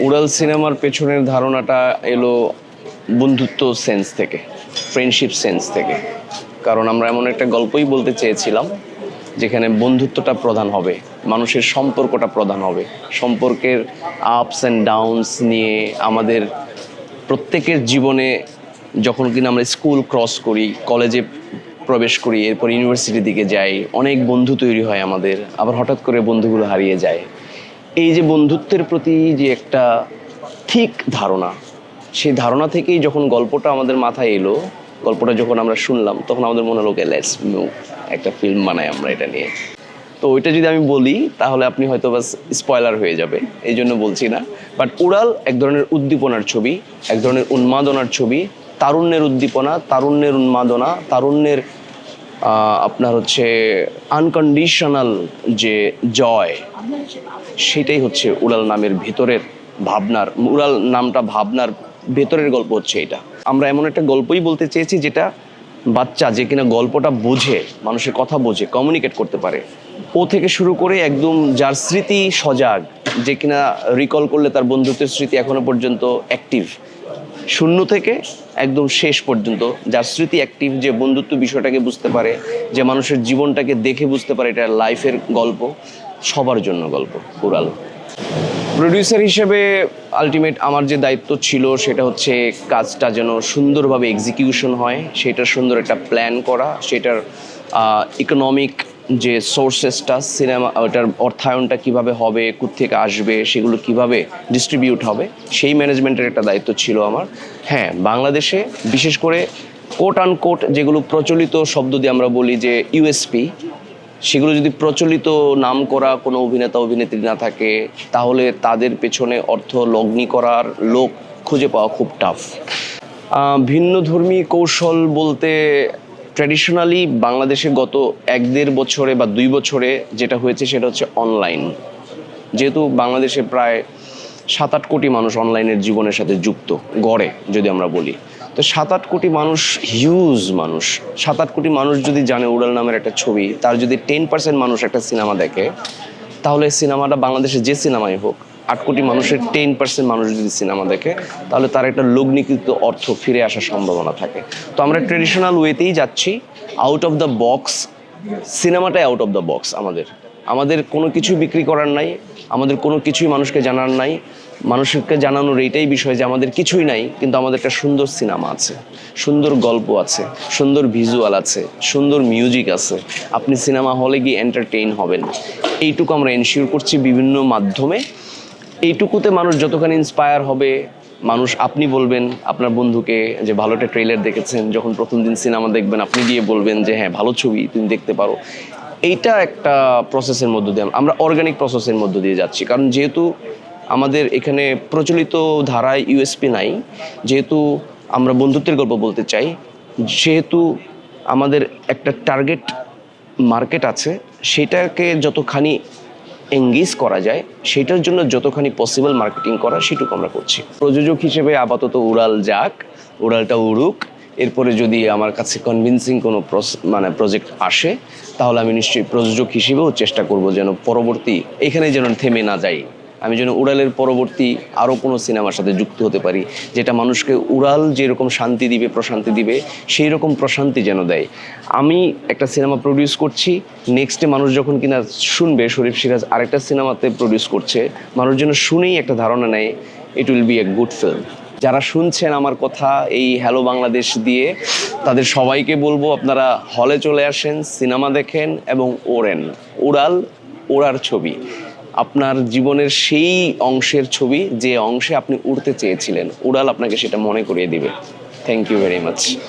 উড়াল সিনেমার পেছনের ধারণাটা এলো বন্ধুত্ব সেন্স থেকে ফ্রেন্ডশিপ সেন্স থেকে। কারণ আমরা এমন একটা গল্পই বলতে চেয়েছিলাম, যেখানে বন্ধুত্বটা প্রধান হবে, মানুষের সম্পর্কটা প্রধান হবে। সম্পর্কের আপস অ্যান্ড ডাউনস নিয়ে আমাদের প্রত্যেকের জীবনে যখন কিনা আমরা স্কুল ক্রস করি কলেজে প্রবেশ করি, এরপর ইউনিভার্সিটির দিকে যাই, অনেক বন্ধু তৈরি হয় আমাদের। আবার হঠাৎ করে বন্ধুগুলো হারিয়ে যায়। এই যে বন্ধুত্বের প্রতি যে একটা ঠিক ধারণা, সেই ধারণা থেকেই যখন গল্পটা আমাদের মাথায় এলো, গল্পটা যখন আমরা শুনলাম, তখন আমাদের মনে হলো লেটস মুভ একটা ফিল্ম বানাই আমরা এটা নিয়ে। তো ওইটা যদি আমি বলি, তাহলে আপনি হয়তো বাস স্পয়লার হয়ে যাবে, এই জন্য বলছি না। বাট উড়াল এক ধরনের উদ্দীপনার ছবি, এক ধরনের উন্মাদনার ছবি, তারুণ্যের উদ্দীপনা, তারুণ্যের উন্মাদনা, তারুণ্যের আপনার হচ্ছে আনকন্ডিশনাল যে জয়, সেটাই হচ্ছে উড়াল নামের ভেতরের ভাবনার, উড়াল নামটা ভাবনার ভেতরের গল্প হচ্ছে এটা। আমরা এমন একটা গল্পই বলতে চেয়েছি যেটা বাচ্চা যে কিনা গল্পটা বোঝে, মানুষের কথা বোঝে কমিউনিকেট করতে পারে। ও থেকে শুরু করে একদম যার স্মৃতি সজাগ, যে কিনা রিকল করলে তার বন্ধুত্বের স্মৃতি এখনও পর্যন্ত অ্যাক্টিভ শূন্য থেকে একদম শেষ পর্যন্ত, যার স্মৃতি অ্যাক্টিভ যে বন্ধুত্ব বিষয়টাকে বুঝতে পারে, যে মানুষের জীবনটাকে দেখে বুঝতে পারে, এটা লাইফের গল্প, সবার জন্য গল্প উড়াল প্রডিউসার হিসেবে আলটিমেট আমার যে দায়িত্ব ছিল, সেটা হচ্ছে কাজটা যেন সুন্দরভাবে এক্সিকিউশন হয়, সেটার সুন্দর একটা প্ল্যান করা, সেটার ইকোনমিক যে সোর্সেসটা সিনেমা ওটার অর্থায়নটা কীভাবে হবে থেকে আসবে, সেগুলো কীভাবে ডিস্ট্রিবিউট হবে, সেই ম্যানেজমেন্টের একটা দায়িত্ব ছিল আমার। হ্যাঁ বাংলাদেশে বিশেষ করে কোট আন কোট যেগুলো প্রচলিত শব্দ দিয়ে আমরা বলি যে ইউএসপি সেগুলো যদি প্রচলিত নাম করা কোনো অভিনেতা, অভিনেত্রী না থাকে, তাহলে তাদের পেছনে অর্থ লগ্নি করার লোক খুঁজে পাওয়া খুব টাফ ভিন্ন ধর্মী কৌশল বলতে ট্র্যাডিশনালি বাংলাদেশে গত এক দেড় বছরে বা দুই বছরে যেটা হয়েছে সেটা হচ্ছে অনলাইন যেহেতু বাংলাদেশে প্রায় সাত আট কোটি মানুষ অনলাইনের জীবনের সাথে যুক্ত, গড়ে, যদি আমরা বলি। তো সাত আট কোটি মানুষ হিউজ মানুষ সাত আট কোটি মানুষ যদি জানে উড়াল নামের একটা ছবি, তার যদি টেন পার্সেন্ট মানুষ একটা সিনেমা দেখে, তাহলে সিনেমাটা বাংলাদেশে যে সিনেমাই হোক আট কোটি মানুষের টেন পার্সেন্ট মানুষ যদি সিনেমা দেখে, তাহলে তার একটা লগ্নিকৃত অর্থ ফিরে আসার সম্ভাবনা থাকে। তো আমরা ট্রেডিশনাল ওয়েতেই যাচ্ছি আউট অফ দ্য বক্স সিনেমাটাই আউট অফ দ্য বক্স আমাদের। আমাদের কোনো কিছু বিক্রি করার নাই, আমাদের কোনো কিছুই মানুষকে জানার নাই। মানুষকে জানানোর এইটাই বিষয় যে আমাদের কিছুই নাই, কিন্তু আমাদের একটা সুন্দর সিনেমা আছে, সুন্দর গল্প আছে, সুন্দর ভিজুয়াল আছে, সুন্দর মিউজিক আছে। আপনি সিনেমা হলে গিয়ে এন্টারটেইন হবেন। এইটুকু আমরা এনশিওর করছি বিভিন্ন মাধ্যমে। এইটুকুতে মানুষ যতখানি ইন্সপায়ার হবে, মানুষ আপনি বলবেন, আপনার বন্ধুকে যে ভালো একটা ট্রেলার দেখেছেন, যখন প্রথম দিন সিনেমা দেখবেন, আপনি গিয়ে বলবেন যে হ্যাঁ ভালো ছবি তুমি দেখতে পারো। এইটা একটা প্রসেসের মধ্য দিয়ে আমরা অর্গানিক প্রসেসের মধ্য দিয়ে যাচ্ছি। কারণ যেহেতু আমাদের এখানে প্রচলিত ধারায় ইউএসপি নাই, যেহেতু আমরা বন্ধুত্বের গল্প বলতে চাই যেহেতু আমাদের একটা টার্গেট মার্কেট আছে, সেটাকে যতখানি এঙ্গেজ করা যায়, সেটার জন্য যতখানি পসিবল মার্কেটিং করা, সেটুকু আমরা করছি। প্রযোজক হিসেবে আপাতত উড়াল যাক, উড়ালটা উড়ুক, এরপরে যদি আমার কাছে কনভিনসিং কোনো মানে প্রজেক্ট আসে, তাহলে আমি নিশ্চয়ই প্রযোজক হিসেবেও চেষ্টা করব যেন পরবর্তী, এখানে যেন থেমে না যাই। আমি যেন উড়ালের পরবর্তী আরও কোনো সিনেমার সাথে যুক্ত হতে পারি, যেটা মানুষকে উড়াল যেরকম শান্তি দিবে, প্রশান্তি দিবে সেই রকম প্রশান্তি যেন দেয়। আমি একটা সিনেমা প্রডিউস করছি নেক্সটে মানুষ যখন কিনা শুনবে, শরীফ সিরাজ আরেকটা সিনেমাতে প্রডিউস করছে, মানুষ যেন শুনেই একটা ধারণা নেয় it will be a good film যারা শুনছেন আমার কথা, এই হ্যালো বাংলাদেশ দিয়ে, তাদের সবাইকে বলব আপনারা হলে চলে আসেন, সিনেমা দেখেন এবং ওড়েন। উড়াল, ওড়ার ছবি। আপনার জীবনের সেই অংশের ছবি, যে অংশে আপনি উড়তে চেয়েছিলেন, উড়াল আপনাকে সেটা মনে করিয়ে দিবে। Thank you very much